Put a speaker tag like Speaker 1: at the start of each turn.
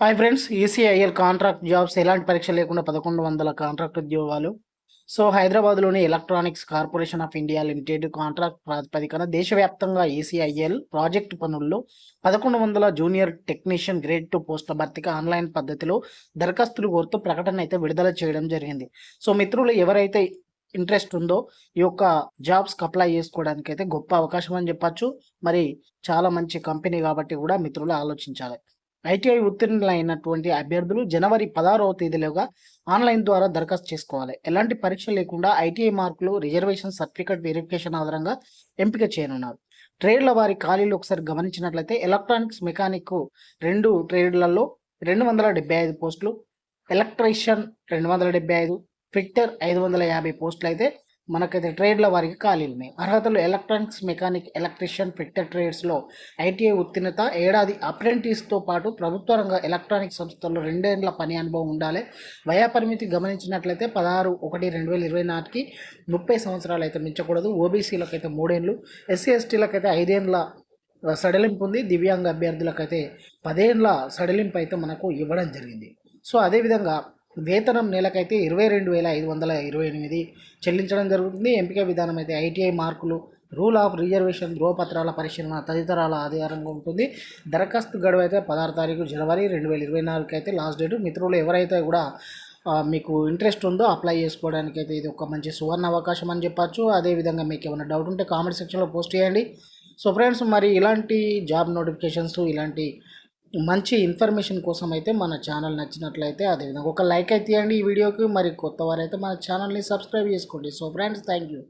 Speaker 1: Hi friends ECIL contract jobs ఎలాంటి పరీక్ష లేకుండా పదకొండు వందల కాంట్రాక్ట్ ఉద్యోగాలు. సో హైదరాబాద్లోని electronics corporation of India limited contract ప్రాతిపదికన దేశవ్యాప్తంగా ఈసీఐఎల్ ప్రాజెక్టు పనుల్లో పదకొండు వందల జూనియర్ టెక్నీషియన్ గ్రేడ్ టూ పోస్టుల భర్తీకి ఆన్లైన్ పద్ధతిలో దరఖాస్తులు కోరుతూ ప్రకటన అయితే విడుదల చేయడం జరిగింది. సో మిత్రులు ఎవరైతే ఇంట్రెస్ట్ ఉందో ఈ యొక్క జాబ్స్కి అప్లై చేసుకోవడానికి అయితే గొప్ప అవకాశం అని చెప్పచ్చు. మరి చాలా మంచి కంపెనీ కాబట్టి కూడా మిత్రులు ఆలోచించాలి. ఐటీఐ ఉత్తీర్ణులైనటువంటి అభ్యర్థులు జనవరి పదహారవ తేదీలోగా ఆన్లైన్ ద్వారా దరఖాస్తు చేసుకోవాలి. ఎలాంటి పరీక్ష లేకుండా ఐటీఐ మార్కులు రిజర్వేషన్ సర్టిఫికేట్ వెరిఫికేషన్ ఆధారంగా ఎంపిక చేయనున్నారు. ట్రేడ్ల వారి ఖాళీలు ఒకసారి గమనించినట్లయితే ఎలక్ట్రానిక్స్ మెకానిక్ రెండు ట్రేడ్లలో రెండు వందల డెబ్బై ఐదు పోస్టులు ఎలక్ట్రీషియన్ రెండు వందల డెబ్బై ఐదు ఫిట్టర్ ఐదు వందల యాభై పోస్టులు అయితే మనకైతే ట్రేడ్ల వారికి ఖాళీలు ఉన్నాయి. అర్హతలు ఎలక్ట్రానిక్స్ మెకానిక్ ఎలక్ట్రీషియన్ ఫిట్టర్ ట్రేడ్స్లో ఐటీఐ ఉత్తీర్ణత ఏడాది అప్రెంటిస్తో పాటు ప్రభుత్వ రంగ ఎలక్ట్రానిక్ సంస్థల్లో రెండేళ్ళ పని అనుభవం ఉండాలి. వయా పరిమితి గమనించినట్లయితే పదహారు ఒకటి రెండు వేల ఇరవై నాటికి ముప్పై సంవత్సరాలు అయితే మించకూడదు. ఓబీసీలకు అయితే మూడేళ్ళు ఎస్సీ ఎస్టీలకు అయితే సడలింపు ఉంది. దివ్యాంగ అభ్యర్థులకైతే పదేళ్ళ సడలింపు అయితే మనకు ఇవ్వడం జరిగింది. సో అదేవిధంగా వేతనం నెలకైతే ఇరవై రెండు వేల ఐదు వందల ఇరవై ఎనిమిది చెల్లించడం జరుగుతుంది. ఎంపిక విధానం అయితే ఐటీఐ మార్కులు రూల్ ఆఫ్ రిజర్వేషన్ ధ్రువపత్రాల పరిశీలన తదితరాల ఆధారంగా ఉంటుంది. దరఖాస్తు గడువు అయితే పదహారు తారీఖు జనవరి రెండు వేల ఇరవై నాలుగుకి అయితే లాస్ట్ డేట్. మిత్రులు ఎవరైతే కూడా మీకు ఇంట్రెస్ట్ ఉందో అప్లై చేసుకోవడానికి అయితే ఇది ఒక మంచి సువర్ణ అవకాశం అని చెప్పచ్చు. అదేవిధంగా మీకు ఏమైనా డౌట్ ఉంటే కామెంట్ సెక్షన్లో పోస్ట్ చేయండి. సో ఫ్రెండ్స్ మరి ఇలాంటి జాబ్ నోటిఫికేషన్స్ ఇలాంటి మంచి ఇన్ఫర్మేషన్ కోసం అయితే మన ఛానల్ నచ్చినట్లయితే అదేవిధంగా ఒక లైక్ అయితే ఇవ్వండి ఈ వీడియోకి. మరి కొత్త వారైతే మన ఛానల్ని సబ్స్క్రైబ్ చేసుకోండి. So friends thank you.